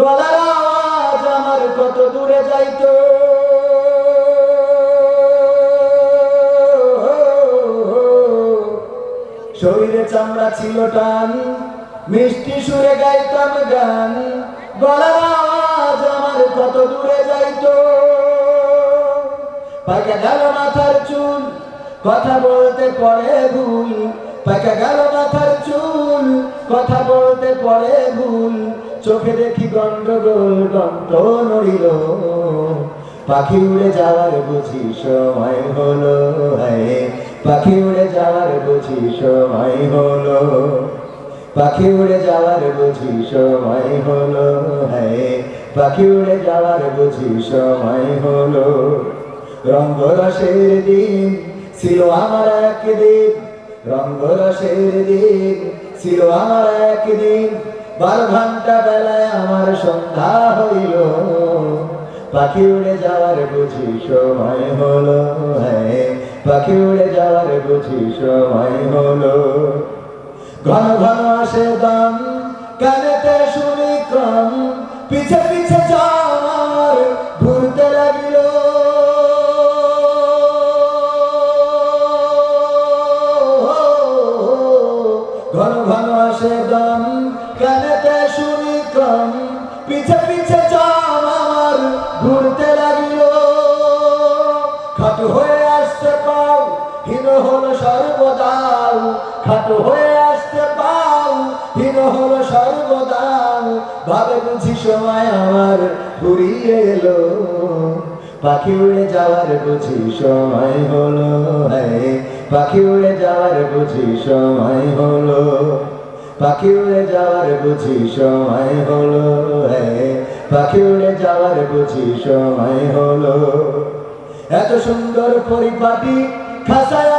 গলার আওয়াজ আমার কত দূরে যাইতো। শরীরে চামড়া ছিল টান, মিষ্টি সুরে গাইতাম গান। গলার আওয়াজ আমার কত দূরে যাইতো। পাকা গেল মাথার চুল, কথা বলতে পড়ে ভুল। পাকা গেল মাথার চুল, কথা বলতে পড়ে ভুল। চোখে দেখি গন্ডগোল পাখি উড়ে যাওয়ার বুঝি সময় হলো পাখি উড়ে যাওয়ার বুঝি সময় হলো। পাখি উড়ে যাওয়ার বুঝি সময় হলো পাখি উড়ে যাওয়ার বুঝি সময় হলো। রঙ্গরসের দিন ছিল আমার একদিন। রঙ্গরসের দিন ছিল আমার একদিন। বারো ঘণ্টা বেলায় আমার সন্ধ্যা হইল। পাখি উড়ে যাওয়ার বুঝি সময় হলো হ্যাঁ পাখি উড়ে যাওয়ার বুঝি সময় হলো। ঘন ঘন আসে দাম, কানেতে শুনি কম পিছে পিছে যাওয়ার ঘুরতে লাগিল। ঘন ঘন আসে দম পিছে পিছে যাম আমার ঘুরতে লাগিল। খাটু হয়ে আসতে পাও, হীন হলো সর্বদাও। খাটু হয়ে আসতে পাও, হীন হলো সর্বদাও। ভাবে বুঝি সময় আমার ফুরিয়ে এলো। পাখি উড়ে যাওয়ার বুঝি সময় হলো। পাখি উড়ে যাওয়ার বুঝি সময় হলো। পাখি উড়ে যাওয়ার বুঝি সময় হলো পাখি উড়ে যাওয়ার বুঝি সময় হলো। এত সুন্দর পরিপাটি খাঁচায়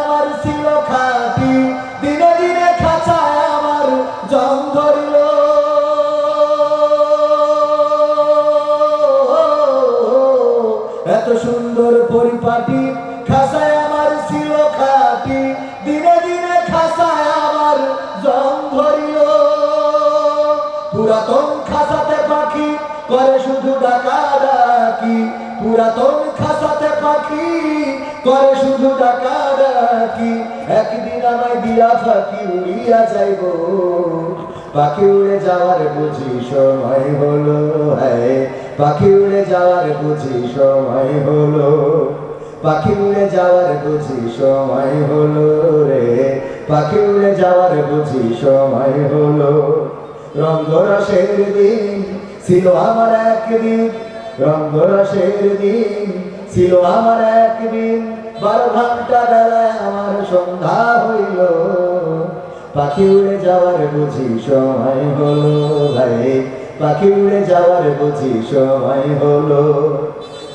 পুরাতন খাঁচাতে পাখি, করে শুধু ডাকা ডাকি। পুরাতন খাঁচাতে পাখি, করে শুধু ডাকা ডাকি। একদিন আমায় দিয়া ফাঁকি উড়িয়া যাইব। পাখি উড়ে যাওয়ার বুঝি সময় হলো হ্যাঁ। পাখি উড়ে যাওয়ার বুঝি সময় হলো, পাখি উড়ে যাওয়ার বুঝি সময় হলো রে। পাখি উড়ে যাওয়ার বুঝি সময় হলো। রঙ্গরসের দিন ছিল আমার একদিন রঙ্গরসের দিন ছিল আমার একদিন। বারো ঘণ্টা বেলায় আমার সন্ধ্যা হইল, পাখি উড়ে যাওয়ার বুঝি সময় হলো ভাই। পাখি উড়ে যাওয়ার বুঝি সময় হলো,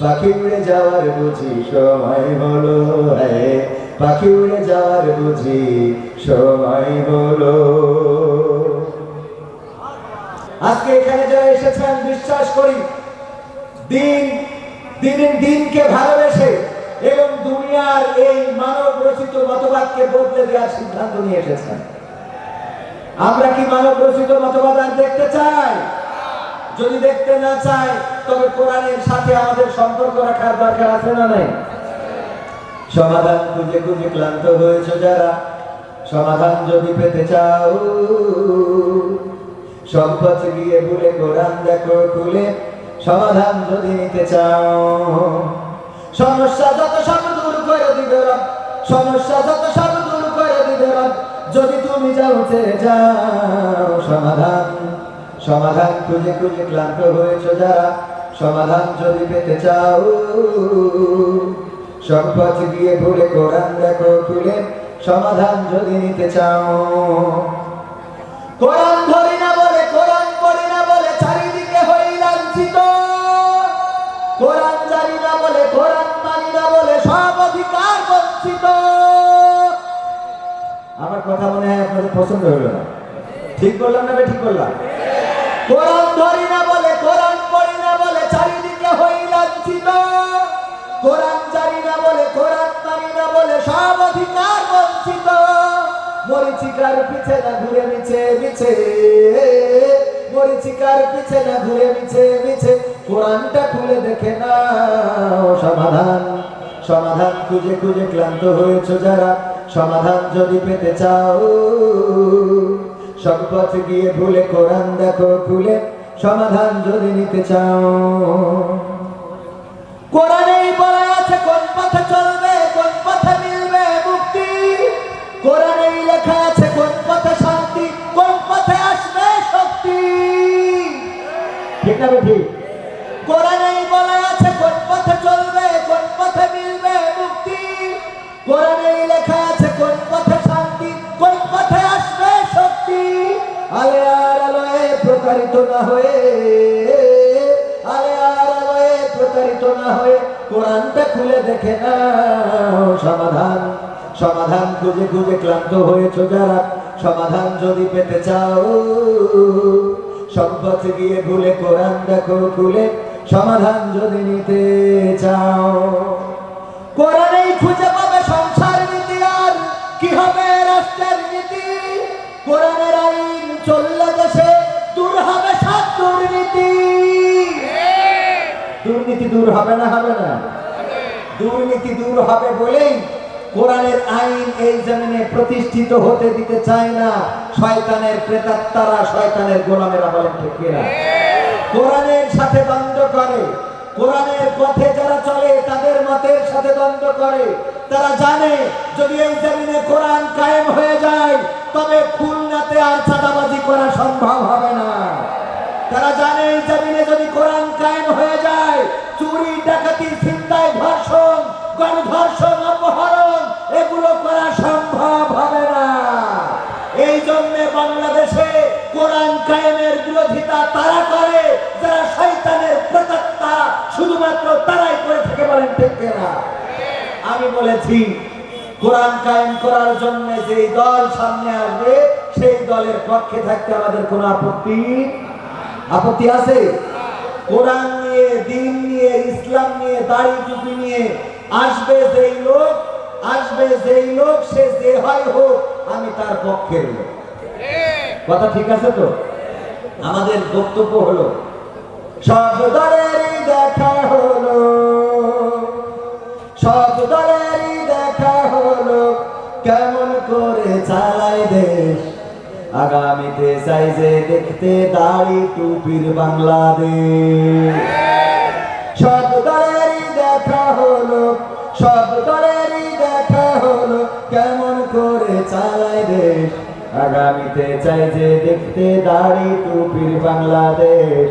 পাখি উড়ে যাওয়ার বুঝি সময় হলো হ্যাঁ পাখি উড়ে যাওয়ার বুঝি সময় হলো। আজকে এখানে যারা এসেছেন বিশ্বাস করি, দিন, দিনের দিনকে ভালোবেসে এবং দুনিয়ার এই মানব রচিত মতবাদকে বদলে দেওয়ার সিদ্ধান্ত নিয়ে এসেছেন আমরা কি মানব রচিত মতবাদ আর দেখতে চাই? যদি দেখতে না চাই, তবে কোরআনের সাথে আমাদের সম্পর্ক রাখার দরকার আছে না নাই? সমাধান খুঁজে খুঁজে ক্লান্ত হয়েছে যারা? সমাধান যদি পেতে চাও সম্পদ গিয়ে ভুলে কোরআন দেখো, খুলে সমাধান যদি নিতে চাও। সমস্যা যত সব দূর করে দিবে সমস্যা যত সব দূর করে দিবে যদি তুমি যাও ছেড়ে যাও, সমাধান সমাধান খুঁজে খুঁজে ক্লান্ত হয়েছে যারা, সমাধান যদি পেতে চাও। সম্পদ গিয়ে ভুলে কোরআন দেখো, খুলে সমাধান যদি নিতে চাও। কোরআন পছন্দ হলো না। ঠিক বললাম না ঠিক বললাম কোরআন ধরি না বলে, কোরআন পড়ি না বলে চারিদিকে হই লাঞ্ছিত কোরআন জানি না বলে, কোরআন মানি না বলে সব অধিকার বঞ্চিত। মরিচিকার পিছে না ঘুরে মিছে মিছে? মরিচিকার পিছে না ঘুরে মিছে মিছে? কোরআনটা খুলে দেখে না সমাধান। সমাধান খুঁজে খুঁজে ক্লান্ত হয়েছ যারা। সমাধান যদি পেতে চাও। সব পথ গিয়ে ভুলে কোরআন দেখো, খুলে সমাধান যদি নিতে চাও। কোরআনেই বলা আছে কোন পথে চলবে, কোন পথে মিলবে মুক্তি। কোরআনেই লেখা আছে কোন পথে শান্তি, কোন পথে আসবে শক্তি। ঠিক না ঠিক কোরআনেই বলা আছে কোন পথে চলবে, কোন পথে মিলবে মুক্তি। কোরআনেই প্রতারিত না হয়ে প্রতারিত না হয়ে কোরআনটা খুলে দেখে না সমাধান সমাধান খুঁজে খুঁজে ক্লান্ত যারা। সমাধান যদি পেতে চাও, সম্পদ গিয়ে ভুলে কোরআন দেখো খুলে। সমাধান যদি নিতে চাও, কোরআনেই খুঁজে পাবে সংসার নীতি আর। কি হবে রাষ্ট্রের নীতি? কোরআনের আইন সব দুর্নীতি। দুর্নীতি দূর হবে না হবে না। দুর্নীতি দূর হবে বলেই কোরআনের আইন এই জমিনে প্রতিষ্ঠিত হতে দিতে চায় না। শয়তানের প্রেতাত্মারা, শয়তানের গোলামেরা বলেন, ঠিক কোরআনের সাথে দ্বন্দ্ব করে। কোরআনের পথে যারা চলে, তাদের মতের সাথে দ্বন্দ্ব করে। তারা জানে, যদি এই জমিনে কোরআন কায়েম হয়ে যায়, তবে শুধুমাত্র তারাই করে থেকে বলেন না আমি বলেছি, কোরআন কায়েম করার জন্য যে দল সামনে আসবে, সেই দলের পক্ষে থাকতে আমাদের কোনো আপত্তি আপত্তি আছে? কোরআন নিয়ে, দিন নিয়ে, ইসলাম নিয়ে, দাড়ি টুপি নিয়ে আসবে যেই লোক, আসবে যেই লোক, সে যে হয় হোক, আমি তার পক্ষের লোক কথা ঠিক আছে তো? আমাদের বক্তব্য হলো সব দলেরই দেখা হলো। সব দলেরই দেখা হলো। কেমন করে চালাই দেশ? আগামীতে চাই যে দেখতে দাড়ি টুপির বাংলাদেশ। সব দলেরই দেখা হলো। সব দলেরই দেখা হলো। কেমন করে চালাই দেশ? আগামীতে চাই যে দেখতে দাড়ি টুপির বাংলাদেশ।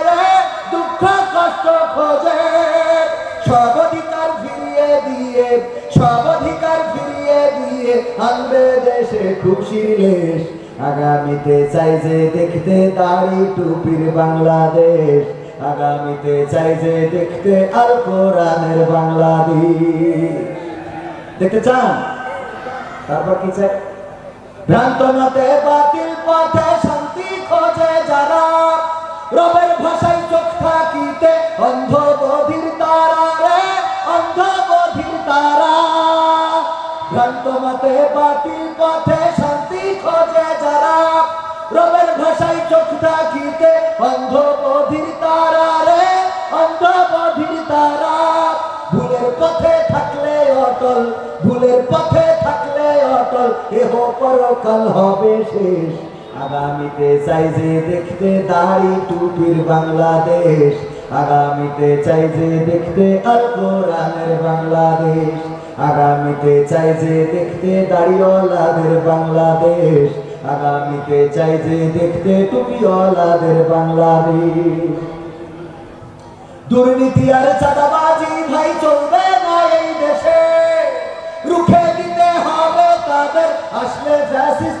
খোঁজে। সব অধিকার ফিরিয়ে দিয়ে, সব অধিকার ফিরিয়ে দিয়ে আনবে দেশে খুশির লেশ। আগামীতে চাই যে দেখতে দাড়ি টুপির বাংলাদেশ। আগামীতে চাই যে দেখতে আর কোরআনের বাংলাদেশ। দেখতে চান? তারপর কি চাই? ভ্রান্ত মতে বাতিল পথে শান্তি খোঁজে যারা। রবের ভাষায় চোখ থাকিতে অন্ধ বধির তারা রে অন্ধ বধির তারা। ভ্রান্ত মতে বাতিল পথে শান্তি খোঁজে যারা, রবের ভাষায় চোখ থাকিতে অন্ধ বধির তারা রে অন্ধ বধির তারা। ভুলের পথে থাকলে অটল, ভুলের পথে থাকলে অটল, এহ পরকাল হবে শেষ। আগামীতে চাই যে দেখতে দাড়ি টুপির বাংলাদেশ। আগামীতে চাই যে দেখতে আল বাংলাদেশ। আগামীতে চাই যে দেখতে দাড়িওয়ালাদের বাংলাদেশ। আগামীতে চাই যে দেখতে টুপিওয়ালাদের বাংলাদেশ। দুর্নীতি আর চাঁদাবাজি ভাই, চলবে না এই দেশে। রুখে দিতে হবে তাদের, আসলে ফ্যাসিস্ট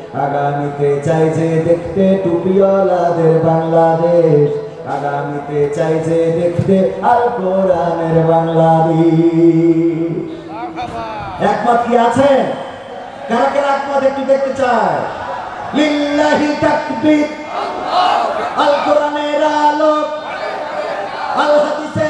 আগামীতে চাই যে দেখতে টুপিওয়ালাদের বাংলাদেশ। আগামীতে চাই যে দেখতে আল কোরআনের বাংলাদেশ। একমত কি আছে? কারা একমত একটু দেখতে চায়? লিল্লাহি তাকবীর। আল কোরআনের আল আল কোরআন